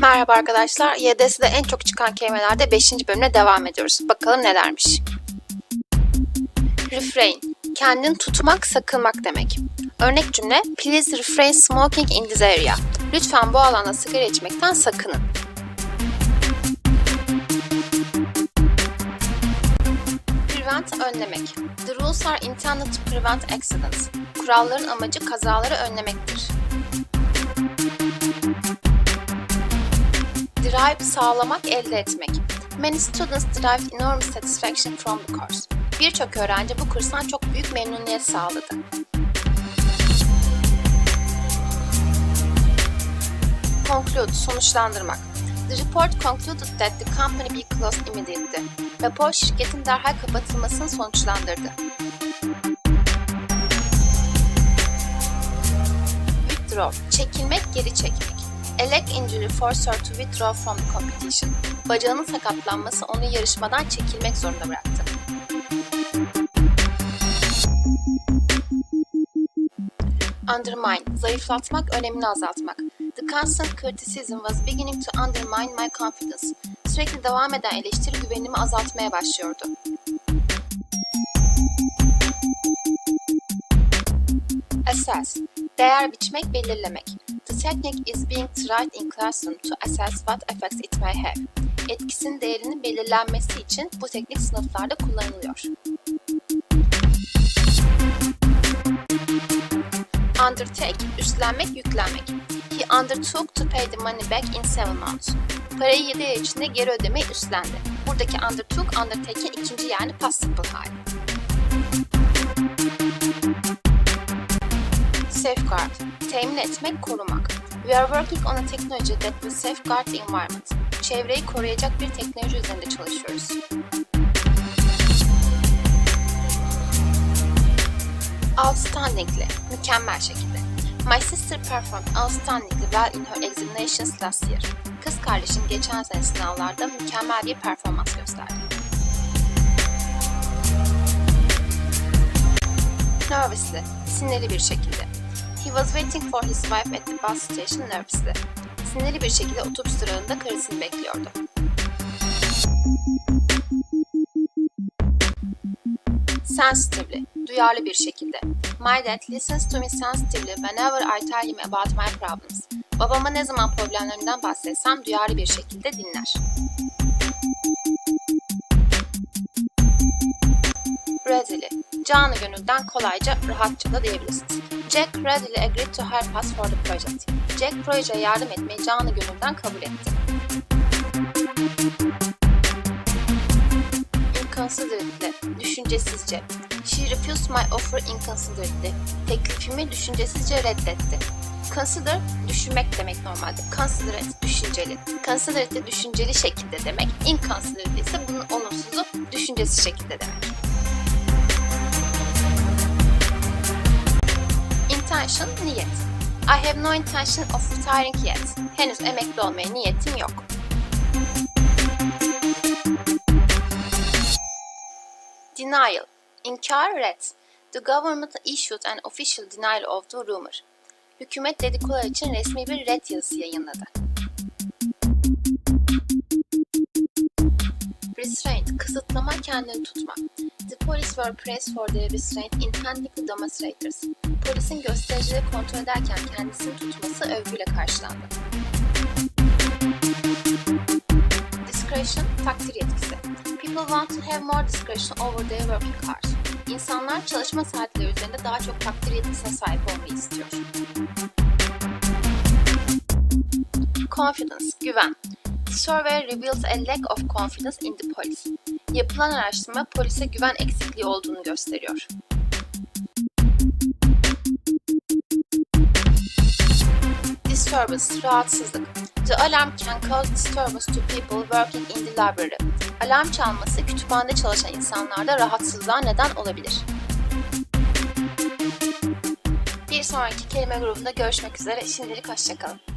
Merhaba arkadaşlar. YDS'de en çok çıkan kelimelerde 5. bölümle devam ediyoruz. Bakalım nelermiş. Refrain. Kendini tutmak, sakınmak demek. Örnek cümle Please refrain smoking in this area. Lütfen bu alanda sigara içmekten sakının. Prevent önlemek. The rules are intended to prevent accidents. Kuralların amacı kazaları önlemektir. Derive sağlamak, elde etmek. Many students derived enormous satisfaction from the course. Birçok öğrenci bu kurstan çok büyük memnuniyet sağladı. Conclude, sonuçlandırmak. The report concluded that the company be closed immediately. Rapor şirketin derhal kapatılmasını sonuçlandırdı. Withdraw, çekilmek, geri çekmek. A leg injury forced her to withdraw from the competition. Bacağının sakatlanması onu yarışmadan çekilmek zorunda bıraktı. Undermine, zayıflatmak, önemini azaltmak. The constant criticism was beginning to undermine my confidence. Sürekli devam eden eleştiri güvenimi azaltmaya başlıyordu. Assess, değer biçmek, belirlemek. The technique is being tried in classroom to assess what effects it may have. Etkisinin değerinin belirlenmesi için bu teknik sınıflarda kullanılıyor. Undertake, üstlenmek, yüklenmek. He undertook to pay the money back in seven months. Parayı 7 ay içinde geri ödemeyi üstlendi. Buradaki undertook, undertake'in ikinci yani past simple hali. Safeguard, temin etmek, korumak. We are working on a technology that will safeguard the environment. Çevreyi koruyacak bir teknoloji üzerinde çalışıyoruz. Outstandingly, mükemmel şekilde. My sister performed outstandingly well in her examinations last year. Kız kardeşim geçen sene sınavlarda mükemmel bir performans gösterdi. Nervously, sinirli bir şekilde. He was waiting for his wife at the bus station nervously. Sinirli bir şekilde otobüs durağında karısını bekliyordu. Sensitively, duyarlı bir şekilde. My dad listens to me sensitively whenever I tell him about my problems. Babama ne zaman problemlerimden bahsetsem duyarlı bir şekilde dinler. Readily, canı gönülden kolayca, rahatça da diyebilirsiniz. Jack readily agreed to help us for the project. Jack projeye yardım etmeyi canı gönülden kabul etti. Inconsiderately, düşüncesizce. She refused my offer inconsiderately. Teklifimi düşüncesizce reddetti. Consider, düşünmek demek normalde. Considerate, düşünceli. Considerate, düşünceli şekilde demek. Inconsiderate ise bunun olumsuzu düşüncesiz şekilde demek. Intention, niyet. I have no intention of retiring yet. Henüz emekli olmaya niyetim yok. Denial, inkar, red. The government issued an official denial of the rumor. Hükümet dedikodular için resmi bir red yazısı yayınladı. Restraint, kısıtlama, kendini tutma. The police were praised for their restraint in handling the demonstrators. Polisin göstericileri kontrol ederken kendisini tutması övgüyle karşılandı. Discretion, takdir yetkisi. People want to have more discretion over their working hours. İnsanlar çalışma saatleri üzerinde daha çok takdir yetkisine sahip olmayı istiyor. Confidence, güven. The survey reveals a lack of confidence in the police. Yapılan araştırma polise güven eksikliği olduğunu gösteriyor. Disturbance, rahatsızlık. The alarm can cause disturbance to people working in the library. Alarm çalması kütüphanede çalışan insanlarda rahatsızlığa neden olabilir. Bir sonraki kelime grubunda görüşmek üzere. Şimdilik hoşçakalın.